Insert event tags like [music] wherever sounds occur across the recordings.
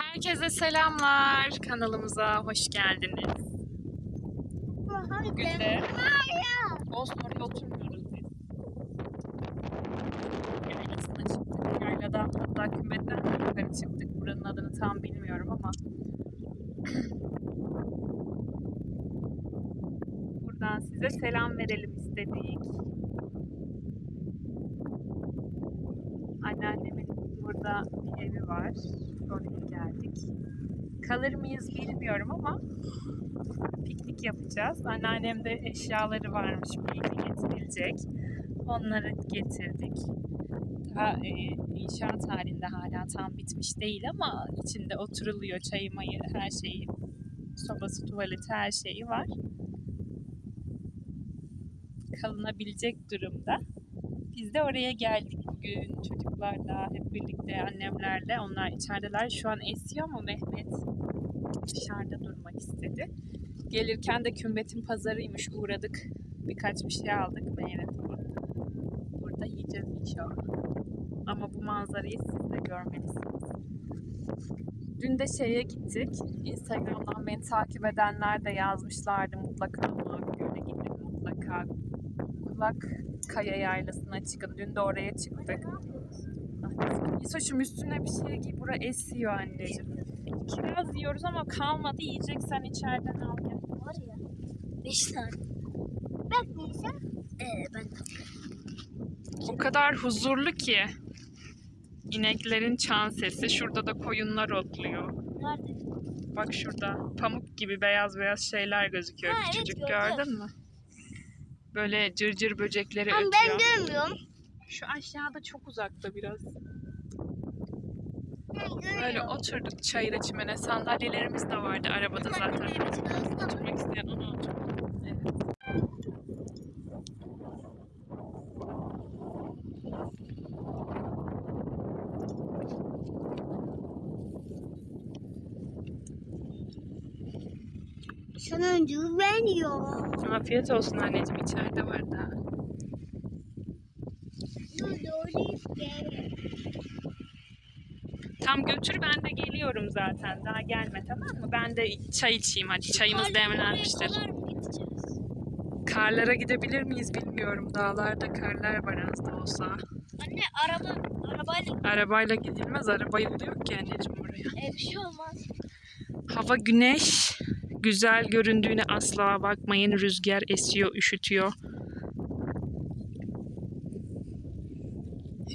Herkese selamlar. Kanalımıza hoş geldiniz. Bugün de olsun oraya oturmuyoruz biz. Yaylasına çıktık. Yayladan hatta kümetten yukarı çıktık. Buranın adını tam bilmiyorum ama. Buradan size selam verelim istedik. Anneannemin burada evi var. Oraya geldik. Kalır mıyız bilmiyorum ama piknik yapacağız. Anneannem de eşyaları varmış belki getirilecek. Onları getirdik. Daha e, inşaat halinde hala tam bitmiş değil ama içinde oturuluyor. Çayı mayı her şeyi, sobası, tuvaleti her şeyi var. Kalınabilecek durumda. Biz de oraya geldik bugün çocuklarla hep birlikte annemlerle. Onlar içerideler. Şu an esiyor ama Mehmet dışarıda durmak istedi. Gelirken de kümbetin pazarıymış uğradık. Birkaç bir şey aldık meyve. Burada yiyeceğiz inşallah. Ama bu manzarayı siz de görmelisiniz. Dün de şeye gittik. Instagram'dan beni takip edenler de yazmışlardı mutlaka ama göle gidin mutlaka. Kulak Kaya Yaylası'na çıkın. Dün de oraya çıktık. İsoş'um üstüne bir şey giy. Bura esiyor anneciğim. Kiraz yiyoruz ama kalmadı. Yiyeceksen içeriden al gel. Var ya. Beş tane. Ben neyse. Ee, ben O kadar huzurlu ki. İneklerin çan sesi. Şurada da koyunlar otluyor. nerede? Bak şurada pamuk gibi beyaz beyaz şeyler gözüküyor. Ha, evet, Küçücük gördüm. gördün mü? Böyle cırcır böcekleri Ama ötüyor. ben görmüyorum. Şu aşağıda çok uzakta biraz. Böyle oturduk çayıra çimene. Sandalyelerimiz de vardı arabada zaten. Oturmak isteyen ona otur. Evet. Güveniyor. Afiyet olsun anneciğim içeride var daha. Tam götür ben de geliyorum zaten. Daha gelme tamam mı? Ben de çay içeyim hadi. Çayımız demlenmiştir. Karlara gidebilir miyiz bilmiyorum. Dağlarda karlar var az da olsa. Anne araba arabayla Arabayla gidilmez. Arabayı yok ki anneciğim buraya. e, bir şey olmaz. Hava güneş. Güzel göründüğüne asla bakmayın. Rüzgar esiyor, üşütüyor.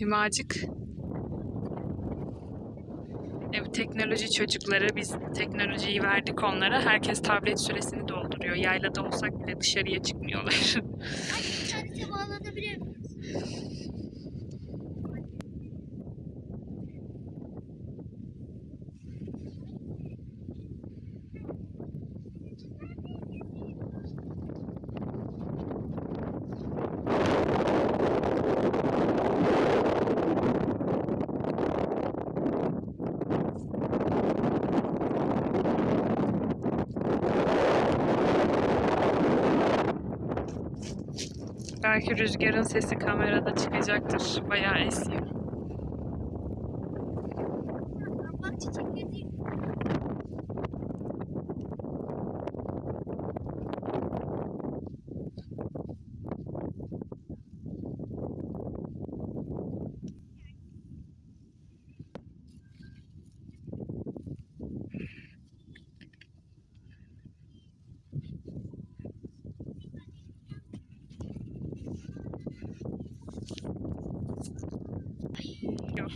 Hümacık. Evet, teknoloji çocukları. Biz teknolojiyi verdik onlara. Herkes tablet süresini dolduruyor. Yaylada olsak bile dışarıya çıkmıyorlar. Bir tane bağlanabilir miyiz? Belki rüzgarın sesi kamerada çıkacaktır. Bayağı esiyor. Bak çiçekleri değil. Yok.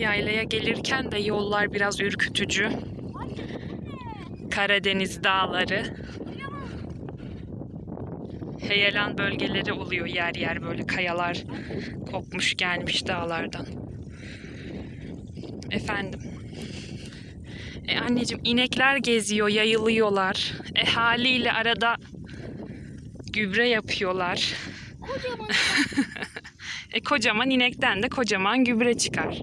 Yaylaya gelirken de yollar biraz ürkütücü. Karadeniz dağları. Heyelan bölgeleri oluyor yer yer böyle kayalar kopmuş gelmiş dağlardan. Efendim. E anneciğim inekler geziyor, yayılıyorlar. E haliyle arada gübre yapıyorlar. Kocaman. [laughs] E kocaman inekten de kocaman gübre çıkar.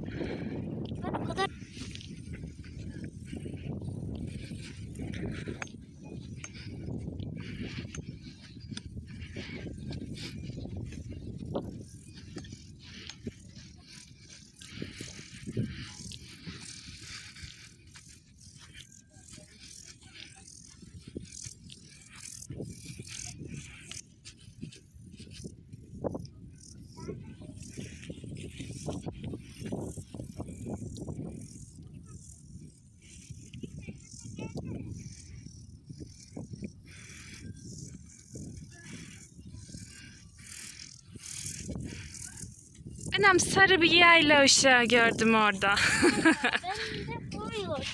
Annem sarı bir yayla ışığı gördüm orada.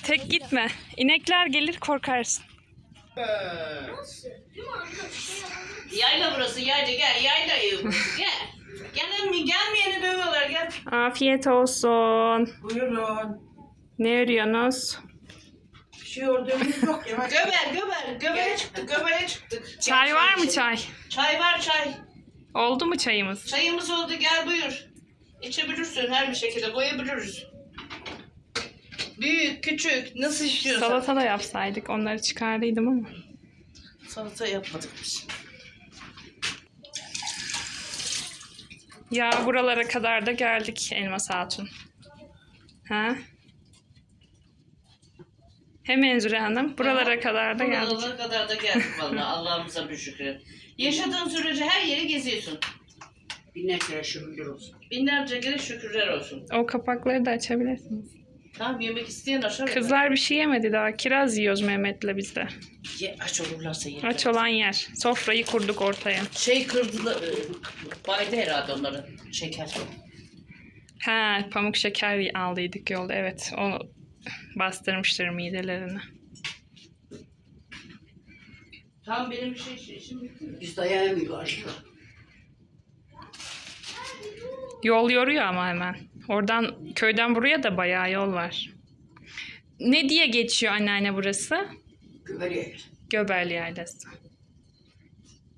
Tek gitme. İnekler gelir korkarsın. Yayla burası yayla gel yayla evi burası gel. Gelen mi gelmeyeni dövüyorlar gel. Afiyet olsun. Buyurun. Ne arıyorsunuz? Bir şey gördüğümüz yok. Yemek Göber göber göbere çıktık göbere çıktık. Çay var mı çay? Çay var çay. Oldu mu çayımız? Çayımız oldu gel buyur. İçebilirsin her bir şekilde koyabiliriz. Büyük küçük nasıl istiyorsan. Salata da yapsaydık. Onları çıkardıydım ama. Salata yapmadık biz. Ya buralara kadar da geldik Elmas Hatun. Ha? Hemen Züre Hanım. Buralara kadar da geldik. Buralara kadar da geldik vallahi [laughs] Allah'ımıza bir şükür. Yaşadığın sürece her yeri geziyorsun. Binlerce şükürler olsun. Binlerce kere şükürler olsun. O kapakları da açabilirsiniz. Tamam yemek isteyen aşağı. Kızlar bir şey yemedi daha. Kiraz yiyoruz Mehmet'le biz de. Ye, aç olurlarsa ye. Aç olan yer. Sofrayı kurduk ortaya. Şey kırdılar. e, Baydı herhalde onların şeker. Ha, pamuk şeker aldıydık yolda. Evet, o bastırmıştır midelerini. Tam benim şey, şey işim bitti mi? Biz dayanamıyoruz. Yol yoruyor ama hemen. Oradan köyden buraya da bayağı yol var. Ne diye geçiyor anneanne burası? Güveriye. Göbel Yaylası.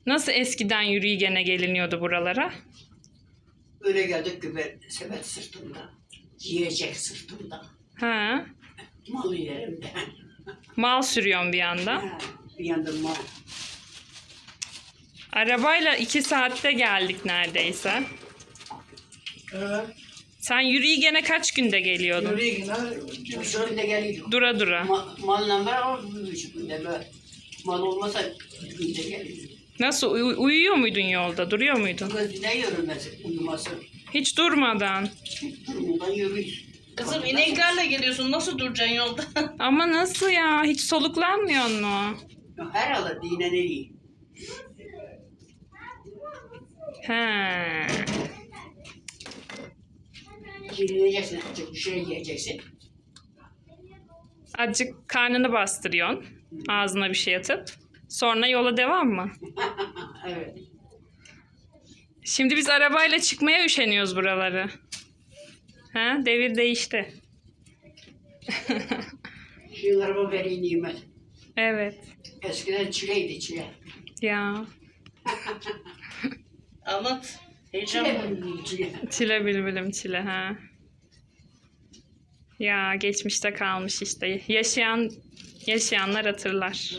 Nasıl eskiden yürüyü gene geliniyordu buralara? Öyle geldik güver sepet sırtımda. Yiyecek sırtımda. Ha, Mal yerimde. mal sürüyorsun bir anda. Ha, bir yandan mal. Arabayla iki saatte geldik neredeyse. Evet. Sen yürüyü gene kaç günde geliyordun? Yürüye gider. Bir buçuk günde geliyor. Dura dura. Ma malla beraber bir buçuk günde böyle. Mal olmasa bir günde geliyor. Nasıl uy- uyuyor muydun yolda? Duruyor muydun? Kız ne yürümesi, uyuması. Hiç durmadan. Durmadan yürüyor. Kızım ineklerle geliyorsun nasıl duracaksın yolda? [laughs] Ama nasıl ya? Hiç soluklanmıyor mu? Herhalde dine ne. He. Yiyeceksin, azıcık bir şey yiyeceksin. Azıcık karnını bastırıyorsun. Ağzına bir şey atıp. Sonra yola devam mı? [laughs] evet. Şimdi biz arabayla çıkmaya üşeniyoruz buraları. Ha, devir değişti. [laughs] Şu araba veri nimet. Evet. Eskiden çileydi çile. Ya. [laughs] Anlat. Heyecan Çile bülbülüm çile ha. Ya geçmişte kalmış işte. Yaşayan yaşayanlar hatırlar.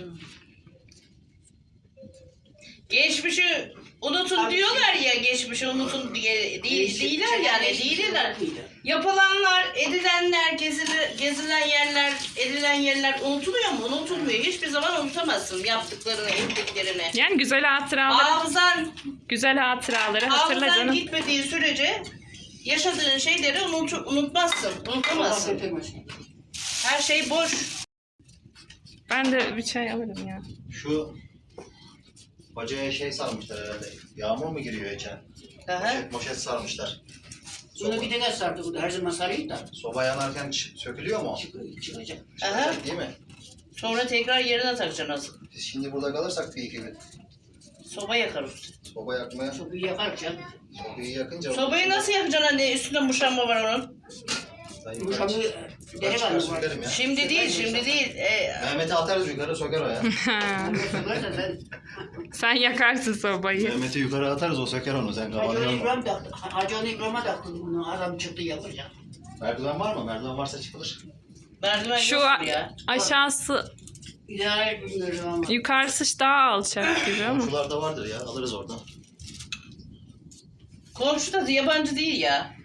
Geçmişi unutun diyorlar ya geçmişi unutun diye değil, değiller yani değiller. Yapılanlar, edilenler, gezili, gezilen yerler, edilen yerler unutuluyor mu? Unutulmuyor. Hiçbir zaman unutamazsın yaptıklarını, ettiklerini. Yani güzel hatıraları, Hafızan, güzel hatıraları hatırla hafızan canım. gitmediği sürece yaşadığın şeyleri unut, unutmazsın, unutamazsın. Her şey boş. Ben de bir çay alırım ya. Şu bacaya şey sarmışlar herhalde. Yağmur mu giriyor içine? Aha. Moşet, moşet sarmışlar. Bunu bir de sardı bu da her zaman sarayım da. Soba yanarken sökülüyor mu? o? Çık- Çıkacak. Aha. Çıkacak değil mi? Sonra tekrar yerine takacaksın azı. Biz şimdi burada kalırsak bir iki gün. Soba yakarız. Soba yakmaya, iyi yakar canım. sobayı yakınca... Sobayı nasıl yakacaksın anne? Üstünde muşamba var onun. Deri var. çıkar sökerim ya. Şimdi değil, şimdi değil. E, Mehmet'i atarız yukarı söker o ya. [laughs] Sen Sen yakarsın sobayı. Mehmet'i yukarı atarız o söker onu sen Hacı yorma. İbrahim taktı. Hacı Ali İbrahim'e taktın bunu. Adam çıktı yapacak. Merdiven var mı? Merdiven varsa çıkılır. merdiven Şu yok a- ya. aşağısı, İdare bilmiyorum ama. yukarısı daha alçak gibi ama. Komşularda vardır ya alırız oradan. Komşu da yabancı değil ya.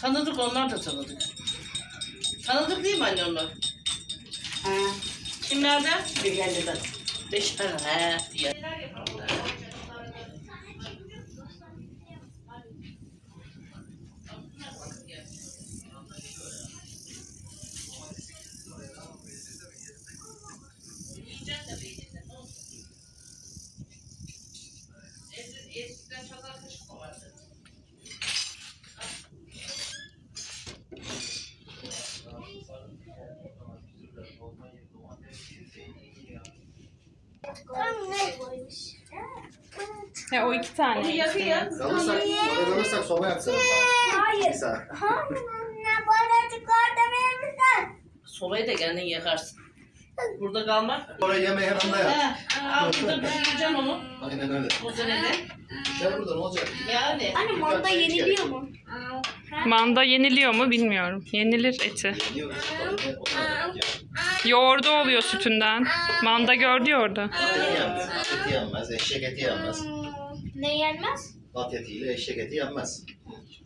Tanıdık onlar da tanıdık. Tanıdık değil mi anne onlar? Ha, Kimlerden? bir geldi ben. Beş tane. He. diye. Yakıyor. Kalırsak, oraya kalırsak soba yaksana. Hayır. Bir saat. Ne barajıklarda vermişler. Sobayı da kendin yakarsın. Burada kalmak. Oraya yemeği hemen da yap. Al burada pişireceğim onu. Aynen öyle. Bu senede. Gel burada ne olacak? Yani. Anne manda yeniliyor mu? Manda yeniliyor mu bilmiyorum. Yenilir eti. Yeniyor. Yoğurdu oluyor sütünden. Manda gördü ya orada. Eti yenmez. Eti yenmez. Eşek eti yenmez. Ne yenmez? At etiyle eşek eti yenmez.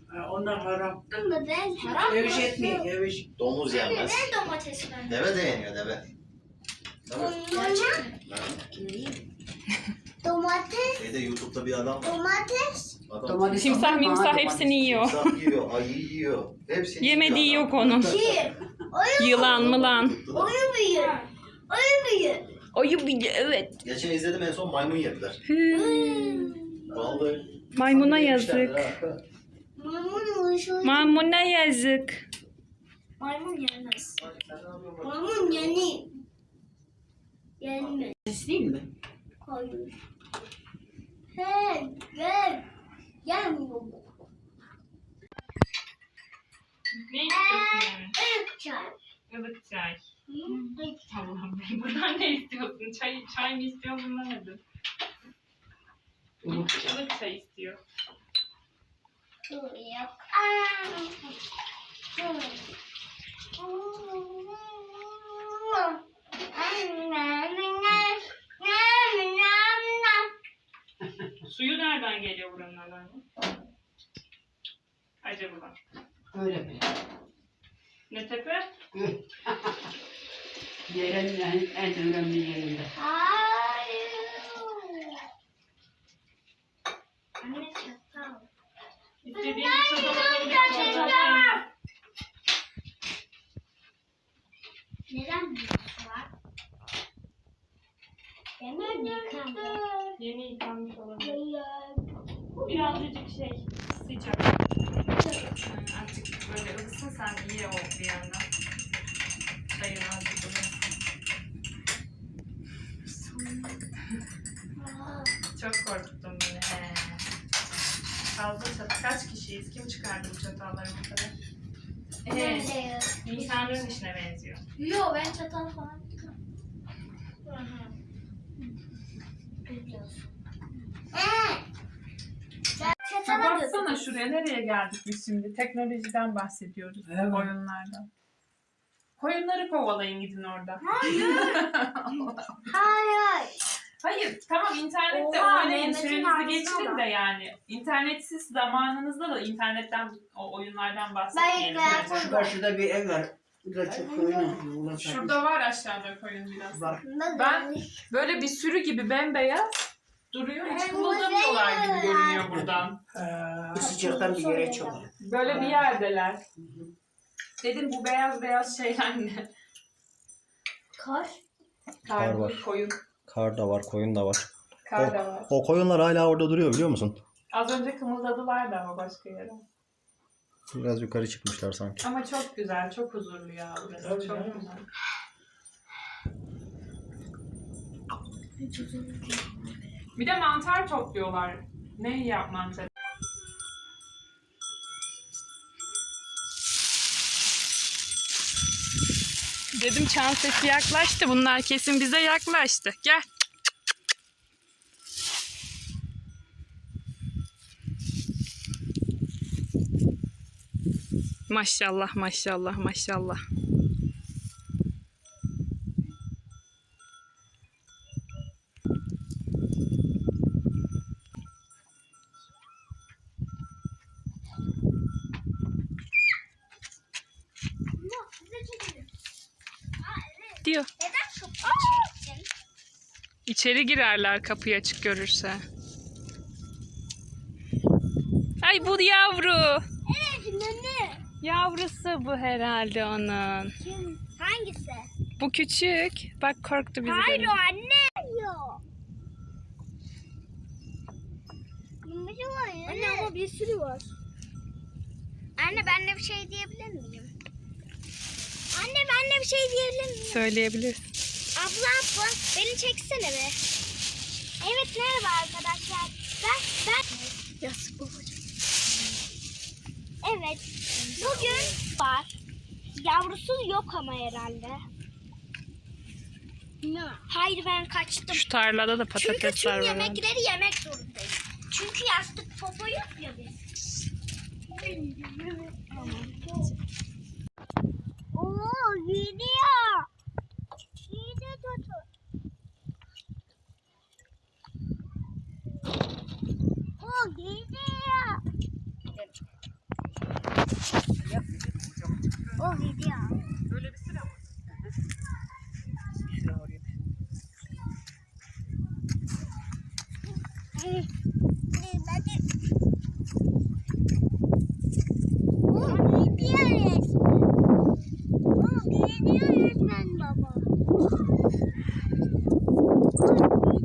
Ha, Onlar haram. Ama ben haram Eviş etmiyor. Eviş. Domuz yenmez. Ne domates ben? Deve de yeniyor deve. Değil mi? Ha. Domates, Şeyde YouTube'da bir adam var. domates. Adam Domates Timsah mı? mimsah hepsini yiyor. timsah yiyor, ayı yiyor. Hepsini Yemediği yiyor yok adam. onun. Oyun, Yılan mı lan? YouTube'da da. oyun büyür. Oyun. Oyu bile evet. Geçen izledim en son maymun yediler. Vallahi. Maymuna yazık. Maymun. Maymuna yazık. Maymun yenmez. Maymun yeni. Yenmez. İsteyeyim mi? Hayır. Hey, gel. Gelmiyor bu. Ne Ilk çay. Ilık çay. Hı? Allah'ım buradan ne istiyorsun? Çay, çay mı istiyorsun anlamadım. Ilık Ilık çay istiyor. Yok. Aa. Suyu nereden geliyor buranın alanı? Acaba. Öyle mi? Ne tepe? [laughs] Yerin en, en önemli yerinde. Hayır. Anne çatal. İstediğin bir çatal alabilirsin. Çatal. Neden bir var? Yıkandı. Yeni yıkanmış olabilir. Birazcık şey sıcak. Yani azıcık böyle ılısın sen iyi ol bir yandan. Çayın azıcık ılısın. Çok. He. Fazla çatal. Kaç kişiyiz? Kim çıkardı bu çatalları bu kadar? Ee, insanların işine benziyor. Yo ben çatal falan. Çatala Baksana şuraya nereye geldik biz şimdi? Teknolojiden bahsediyoruz. Evet. Oyunlardan. Koyunları kovalayın gidin orada. Hayır. [laughs] Hayır tamam internette Oha, oynayın Mehmet'in sürenizi geçirin bak. de yani. İnternetsiz zamanınızda da internetten o oyunlardan bahsetmeyelim. ben bence. Şu karşıda bir ev var. Bu da çok koyun. Ulan Şurada var aşağıda koyun biraz. Var. Ben böyle bir sürü gibi bembeyaz duruyor. Hiç kımıldamıyorlar gibi görünüyor buradan. Bu sıcaktan bir yere çıkıyor. Böyle bir yerdeler. Dedim bu beyaz beyaz şeyler ne? Kar. Kar var. koyun. Kar da var, koyun da var. Kar da var. O koyunlar hala orada duruyor biliyor musun? Az önce kımıldadılar da ama başka yere. Biraz yukarı çıkmışlar sanki. Ama çok güzel, çok huzurlu ya burası. Tabii çok canım. güzel. Bir de mantar topluyorlar. Ne yap Dedim çan sesi yaklaştı. Bunlar kesin bize yaklaştı. Gel. Maşallah maşallah maşallah. Ama bize çekelim. Aa evet. Diyor. Neden kapıyı çektin? İçeri girerler kapıyı açık görürse. Ay bu yavru. Evet nene. Yavrusu bu herhalde onun. Kim? Hangisi? Bu küçük. Bak korktu bizi Hayır o anne. Yok. Anne ama bir sürü var. Anne ben de bir şey diyebilir miyim? Anne ben de bir şey diyebilir miyim? Söyleyebilirsin. Abla abla beni çeksene be. Evet merhaba arkadaşlar. Ben ben Yastık babacığım. Evet. Bugün var. Yavrusu yok ama herhalde. Ne? Hayır ben kaçtım. Şu tarlada da Çünkü tüm patatesler var. herhalde. yemekleri yemek zorundayız. Çünkü yastık popo yok ya biz.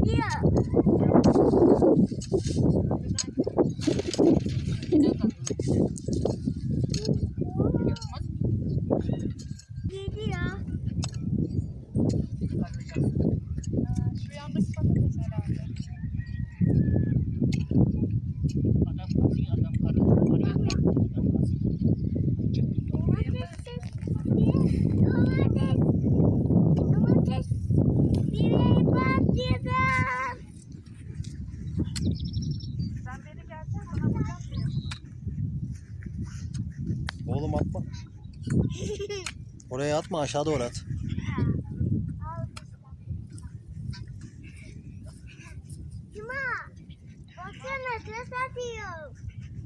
O gidiyor. Gidiyor. Şu yandaki patates herhalde. Domates, domates, domates, biber patlıcan. Sen beni gelsen sana bakacağım. Oğlum atma. Oraya atma aşağı doğru at.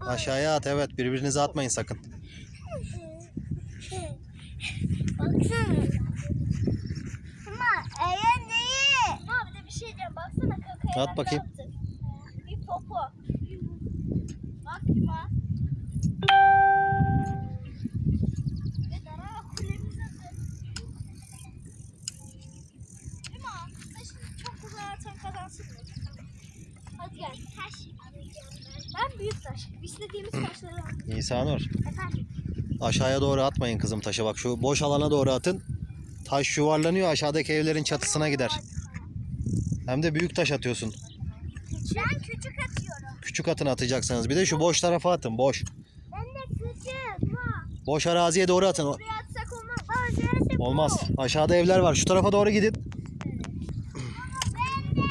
Aşağıya at evet birbirinize atmayın sakın. Baksana. Ama eğer. Ama bir de bir şey diyeceğim. Baksana kakaya. At bakayım. Bir popo. Bak Cuma. Taş ben. Ben büyük taş. İstediğimiz taşları al. Nisanur Efendim. aşağıya doğru atmayın kızım taşı bak şu boş alana doğru atın. Taş yuvarlanıyor aşağıdaki evlerin çatısına gider. Hem de büyük taş atıyorsun. Ben küçük atıyorum. Küçük atın atacaksınız. Bir de şu boş tarafa atın boş. Ben de küçük. Boş araziye doğru atın. Buraya atsak. Olmaz. Aşağıda evler var. Şu tarafa doğru gidin. Ben de.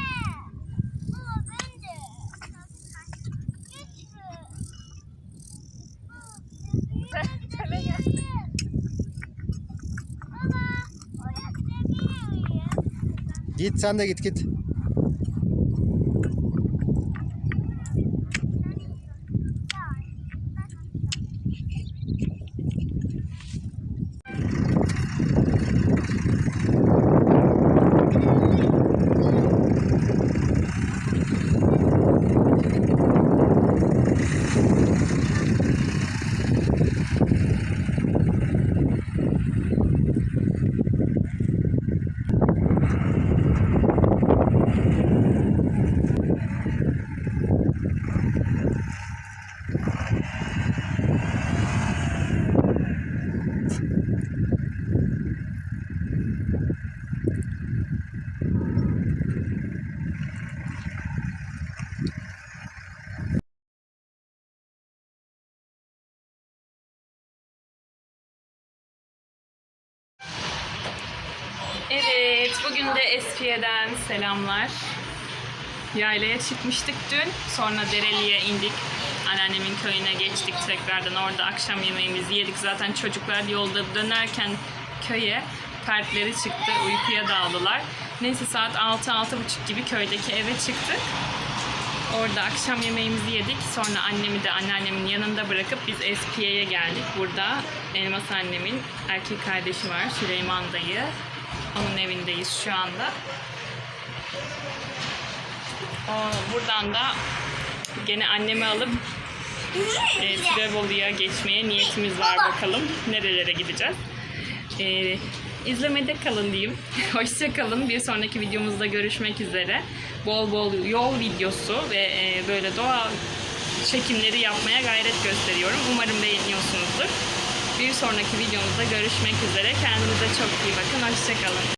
Aa, ben de. Küçük. Aa, büyüğe gidelim. Baba, oraya gidebilir miyim? Git sen de git git. De Eskiye'den selamlar. Yaylaya çıkmıştık dün. Sonra Dereli'ye indik. Anneannemin köyüne geçtik tekrardan. Orada akşam yemeğimizi yedik. Zaten çocuklar yolda dönerken köye kalpleri çıktı. Uykuya daldılar. Neyse saat 6-6.30 gibi köydeki eve çıktık. Orada akşam yemeğimizi yedik. Sonra annemi de anneannemin yanında bırakıp biz Eskiye'ye geldik. Burada Elmas annemin erkek kardeşi var Süleyman dayı. Onun evindeyiz şu anda. O, buradan da gene annemi alıp e, Tirebolu'ya geçmeye niyetimiz var bakalım. Nerelere gideceğiz. E, izlemede kalın diyeyim. [laughs] Hoşça kalın. Bir sonraki videomuzda görüşmek üzere. Bol bol yol videosu ve e, böyle doğa çekimleri yapmaya gayret gösteriyorum. Umarım beğeniyorsunuzdur. Bir sonraki videomuzda görüşmek üzere. Kendinize çok iyi bakın. Hoşça kalın.